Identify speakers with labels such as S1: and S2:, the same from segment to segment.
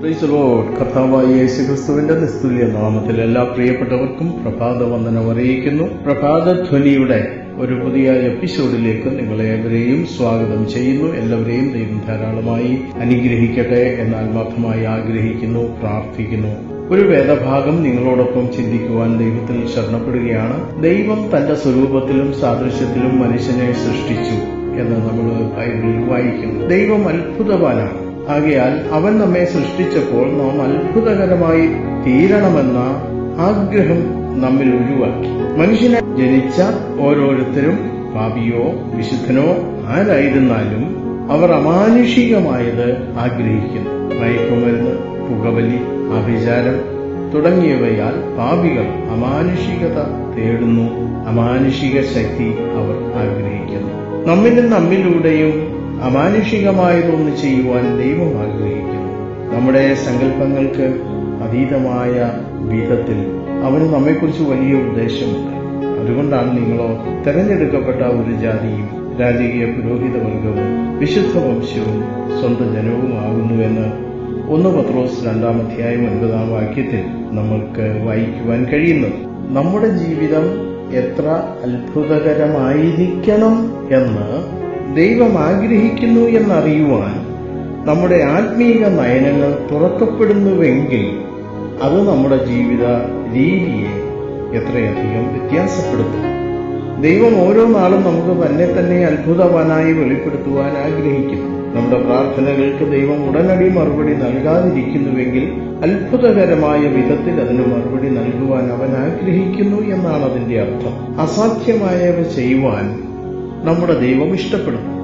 S1: Praise Lord കർത്താവായ യേശു ക്രിസ്തുവിന്റെ നിസ്തുല്യ നാമത്തിൽ എല്ലാ പ്രിയപ്പെട്ടവർക്കും പ്രഭാത വന്ദനം അറിയിക്കുന്നു. പ്രഭാതധ്വനിയുടെ ഒരു പുതിയ എപ്പിസോഡിലേക്ക് നിങ്ങളേവരെയും സ്വാഗതം ചെയ്യുന്നു. എല്ലാവരെയും ദൈവം ധാരാളമായി അനുഗ്രഹിക്കട്ടെ എന്ന് ആത്മാർത്ഥമായി ആഗ്രഹിക്കുന്നു പ്രാർത്ഥിക്കുന്നു. ഒരു വേദഭാഗം നിങ്ങളോടൊപ്പം ചിന്തിക്കുവാൻ ദൈവത്തിൽ ശരണപ്പെടുകയാണ്. ദൈവം തന്റെ സ്വരൂപത്തിലും സാദൃശ്യത്തിലും മനുഷ്യനെ സൃഷ്ടിച്ചു എന്ന് നമ്മൾ ബൈബിളിൽ വായിക്കുന്നു. ദൈവം അത്ഭുതവാനാണ്. ആകയാൽ അവൻ നമ്മെ സൃഷ്ടിച്ചപ്പോൾ നാം അത്ഭുതകരമായി തീരണമെന്ന ആഗ്രഹം നമ്മിൽ ഒഴിവാക്കി മനുഷ്യനെ ജനിച്ച ഓരോരുത്തരും പാപിയോ വിശുദ്ധനോ ആരായിരുന്നാലും അവർ അമാനുഷികമായത് ആഗ്രഹിക്കുന്നു. മയക്കുമരുന്ന് പുകവലി അഭിചാരം തുടങ്ങിയവയാൽ പാപികൾ അമാനുഷികത തേടുന്നു. അമാനുഷിക ശക്തി അവർ ആഗ്രഹിക്കുന്നു. നമ്മിലും നമ്മിലൂടെയും അമാനുഷികമായതൊന്ന് ചെയ്യുവാൻ ദൈവം ആഗ്രഹിക്കുന്നു. നമ്മുടെ സങ്കല്പങ്ങൾക്ക് അതീതമായ വിധത്തിൽ അവന് നമ്മെക്കുറിച്ച് വലിയ ഉദ്ദേശമുണ്ട്. അതുകൊണ്ടാണ് നിങ്ങളോ തെരഞ്ഞെടുക്കപ്പെട്ട ഒരു ജാതിയും രാജകീയ പുരോഹിത വർഗവും വിശുദ്ധ വംശവും സ്വന്തം ജനവുമാകുന്നുവെന്ന് ഒന്ന് പത്രോസ് രണ്ടാം അധ്യായം ഒൻപതാം വാക്യത്തിൽ നമ്മൾക്ക് വായിക്കുവാൻ കഴിയുന്നത്. നമ്മുടെ ജീവിതം എത്ര അത്ഭുതകരമായിരിക്കണം എന്ന് ദൈവം ആഗ്രഹിക്കുന്നു എന്നറിയുവാൻ നമ്മുടെ ആത്മീക നയനങ്ങൾ തുറക്കപ്പെടുന്നുവെങ്കിൽ അത് നമ്മുടെ ജീവിത രീതിയെ എത്രയധികം വ്യത്യാസപ്പെടുത്തും. ദൈവം ഓരോ നാളും നമുക്ക് തന്നെ തന്നെ അത്ഭുതവാനായി വെളിപ്പെടുത്തുവാൻ ആഗ്രഹിക്കുന്നു നമ്മുടെ പ്രാർത്ഥനകൾക്ക് ദൈവം ഉടനടി മറുപടി നൽകാതിരിക്കുന്നുവെങ്കിൽ അത്ഭുതകരമായ വിധത്തിൽ അതിന് മറുപടി നൽകുവാൻ അവൻ ആഗ്രഹിക്കുന്നു എന്നാണ് അതിന്റെ അർത്ഥം. അസാധ്യമായവ ചെയ്യുവാൻ നമ്മുടെ ദൈവം ഇഷ്ടപ്പെടുന്നു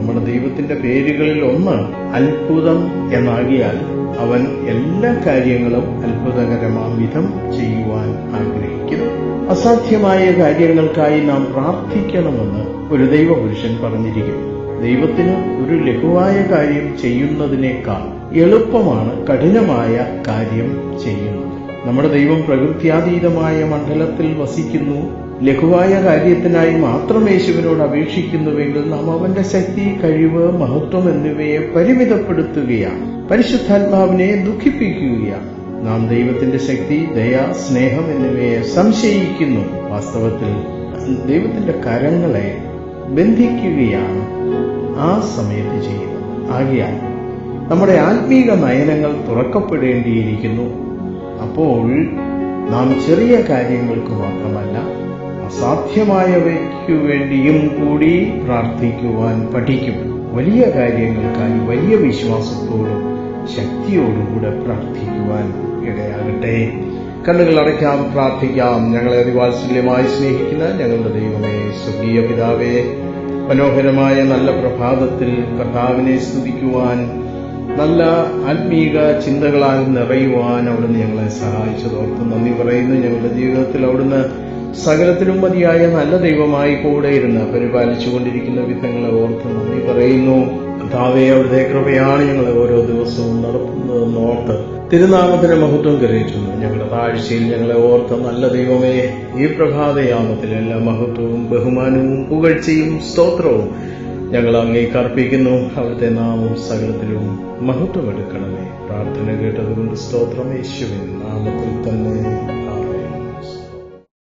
S1: നമ്മുടെ ദൈവത്തിന്റെ പേരുകളിൽ ഒന്ന് അത്ഭുതം എന്നാകിയാൽ അവൻ എല്ലാ കാര്യങ്ങളും അത്ഭുതകരമാം വിധം ചെയ്യുവാൻ ആഗ്രഹിക്കുന്നു. അസാധ്യമായ കാര്യങ്ങൾക്കായി നാം പ്രാർത്ഥിക്കണമെന്ന് ഒരു ദൈവപുരുഷൻ പറഞ്ഞിരിക്കുന്നു. ദൈവത്തിന് ഒരു ലഘുവായ കാര്യം ചെയ്യുന്നതിനേക്കാൾ എളുപ്പമാണ് കഠിനമായ കാര്യം ചെയ്യുന്നത്. നമ്മുടെ ദൈവം പ്രകൃത്യാതീതമായ മണ്ഡലത്തിൽ വസിക്കുന്നു. ലഘുവായ കാര്യത്തിനായി മാത്രം യേശുവിനോട് അപേക്ഷിക്കുന്നുവെങ്കിൽ നാം അവന്റെ ശക്തി കഴിവ് മഹത്വം എന്നിവയെ പരിമിതപ്പെടുത്തുകയാണ്. പരിശുദ്ധാത്മാവിനെ ദുഃഖിപ്പിക്കുകയാണ്. നാം ദൈവത്തിന്റെ ശക്തി ദയ സ്നേഹം എന്നിവയെ സംശയിക്കുന്നു. വാസ്തവത്തിൽ ദൈവത്തിന്റെ കരങ്ങളെ ബന്ധിക്കുകയാണ് ആ സമയത്ത് ചെയ്യുന്നത്. ആകിയാൽ നമ്മുടെ ആത്മീക നയനങ്ങൾ തുറക്കപ്പെടേണ്ടിയിരിക്കുന്നു. അപ്പോൾ നാം ചെറിയ കാര്യങ്ങൾക്ക് മാത്രമല്ല അസാധ്യമായവയ്ക്കു വേണ്ടിയും കൂടി പ്രാർത്ഥിക്കുവാൻ പഠിക്കും. വലിയ കാര്യങ്ങൾക്കായി വലിയ വിശ്വാസത്തോടും ശക്തിയോടുകൂടെ പ്രാർത്ഥിക്കുവാൻ ഇടയാകട്ടെ. കണ്ണുകൾ അടയ്ക്കാം പ്രാർത്ഥിക്കാം. ഞങ്ങളെ അതിവാത്സല്യമായി സ്നേഹിക്കുന്ന ഞങ്ങളുടെ ദൈവമേ സ്വർഗീയ പിതാവേ മനോഹരമായ നല്ല പ്രഭാതത്തിൽ കർത്താവിനെ സ്തുതിക്കുവാൻ നല്ല ആത്മീക ചിന്തകളാൽ നിറയുവാൻ അവിടുന്ന് ഞങ്ങളെ സഹായിച്ചതോർത്ത് നന്ദി പറയുന്നു. ഞങ്ങളുടെ ജീവിതത്തിൽ അവിടുന്ന് സകലത്തിലും മതിയായ നല്ല ദൈവമായി കൂടെ ഇരുന്ന് പരിപാലിച്ചുകൊണ്ടിരിക്കുന്ന വിധങ്ങളെ ഓർത്ത് നന്ദി പറയുന്നു. താവേ അവിടുത്തെ കൃപയാണ് ഞങ്ങളെ ഓരോ ദിവസവും നടത്തുന്നതെന്ന് ഓർത്ത് തിരുനാമത്തിന് മഹത്വം കരയിറ്റുന്നു. ഞങ്ങളുടെ താഴ്ചയിൽ ഞങ്ങളെ ഓർത്ത് നല്ല ദൈവമേ ഈ പ്രഭാതയാമത്തിൽ എല്ലാ മഹത്വവും ബഹുമാനവും പുകഴ്ചയും സ്തോത്രവും ഞങ്ങൾ അങ്ങേക്ക് അർപ്പിക്കുന്നു. അവിടുത്തെ നാമം സകലത്തിലും മഹത്വമെടുക്കണമേ. പ്രാർത്ഥന കേട്ടതുകൊണ്ട് സ്തോത്രം യേശുവിൻ നാമത്തിൽ തന്നെ.